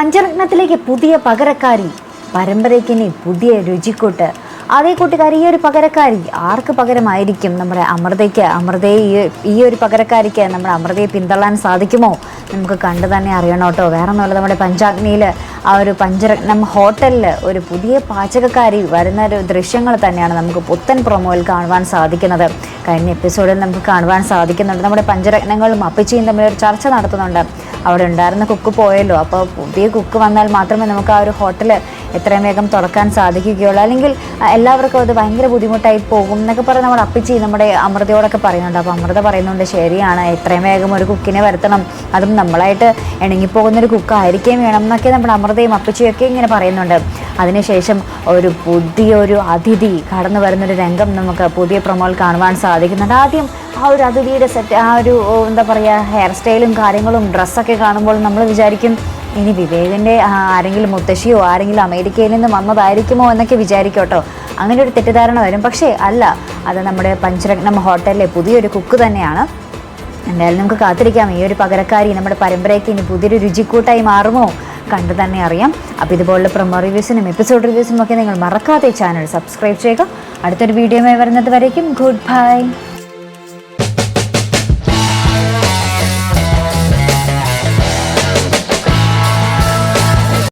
പഞ്ചരത്നത്തിലേക്ക് പുതിയ പകരക്കാരി. പരമ്പരയ്ക്ക് ഇനി പുതിയ രുചിക്കൂട്ട്. അതേ കൂട്ടുകാരി ഈ ഒരു പകരക്കാരി ആർക്ക് പകരമായിരിക്കും നമ്മുടെ അമൃതയ്ക്ക്? അമൃതയെ ഈ ഒരു പകരക്കാരിക്ക് നമ്മുടെ അമൃതയെ പിന്തള്ളാൻ സാധിക്കുമോ? നമുക്ക് കണ്ടു തന്നെ അറിയണം കേട്ടോ. വേറെ ഒന്നുമല്ല നമ്മുടെ പഞ്ചാഗ്നിയിൽ ആ ഒരു പഞ്ചരത്നം ഹോട്ടലിൽ ഒരു പുതിയ പാചകക്കാരി വരുന്ന ഒരു ദൃശ്യങ്ങൾ തന്നെയാണ് നമുക്ക് പുത്തൻ പ്രൊമോയിൽ കാണുവാൻ സാധിക്കുന്നത്. കഴിഞ്ഞ എപ്പിസോഡിൽ നമുക്ക് കാണുവാൻ സാധിക്കുന്നുണ്ട്. നമ്മുടെ പഞ്ചരത്നങ്ങളും അപ്പച്ചിയും തമ്മിൽ ഒരു ചർച്ച നടത്തുന്നുണ്ട്. അവിടെ ഉണ്ടായിരുന്ന കുക്ക് പോയല്ലോ. അപ്പോൾ പുതിയ കുക്ക് വന്നാൽ മാത്രമേ നമുക്ക് ആ ഒരു ഹോട്ടൽ എത്രയും വേഗം തുറക്കാൻ സാധിക്കുകയുള്ളൂ. അല്ലെങ്കിൽ എല്ലാവർക്കും അത് ഭയങ്കര ബുദ്ധിമുട്ടായി പോകും എന്നൊക്കെ പറഞ്ഞ് നമ്മൾ അപ്പിച്ചി നമ്മുടെ അമൃതയോടൊക്കെ പറയുന്നുണ്ട്. അപ്പോൾ അമൃത പറയുന്നുണ്ട് ശരിയാണ് എത്രയും വേഗം ഒരു കുക്കിനെ വരുത്തണം. അതും നമ്മളായിട്ട് ഇണങ്ങിപ്പോകുന്നൊരു കുക്കായിരിക്കുകയും വേണം എന്നൊക്കെ നമ്മുടെ അമൃതയും അപ്പിച്ചിയൊക്കെ ഇങ്ങനെ പറയുന്നുണ്ട്. അതിനുശേഷം ഒരു പുതിയൊരു അതിഥി കടന്നു വരുന്നൊരു രംഗം നമുക്ക് പുതിയ പ്രമോൾ കാണുവാൻ സാധിക്കുന്നുണ്ട്. ആദ്യം ആ ഒരു അതിഥിയുടെ സെറ്റ് ആ ഒരു എന്താ പറയുക ഹെയർ സ്റ്റൈലും കാര്യങ്ങളും ഡ്രസ്സൊക്കെ കാണുമ്പോൾ നമ്മൾ വിചാരിക്കും ഇനി വിവേകിന്റെ ആരെങ്കിലും മുത്തശ്ശിയോ ആരെങ്കിലും അമേരിക്കയിൽ നിന്ന് വന്നതായിരിക്കുമോ എന്നൊക്കെ വിചാരിക്കോട്ടോ അങ്ങനെ ഒരു തെറ്റിദ്ധാരണ വരും. പക്ഷേ അല്ല അത് നമ്മുടെ പഞ്ചരത്നം ഹോട്ടലിലെ പുതിയൊരു കുക്ക് തന്നെയാണ്. എന്തായാലും നമുക്ക് കാത്തിരിക്കാം. ഈ ഒരു പകരക്കാരി നമ്മുടെ പരമ്പരയ്ക്ക് ഇനി പുതിയൊരു രുചിക്കൂട്ടായി മാറുമോ? കണ്ടു തന്നെ അറിയാം. അപ്പോൾ ഇതുപോലുള്ള പ്രൊമോ റിവ്യൂസിനും എപ്പിസോഡ് റിവ്യൂസിനും ഒക്കെ നിങ്ങൾ മറക്കാതെ ചാനൽ സബ്സ്ക്രൈബ് ചെയ്യുക. അടുത്തൊരു വീഡിയോയുമായി വരുന്നത് വരയ്ക്കും ഗുഡ് ബൈ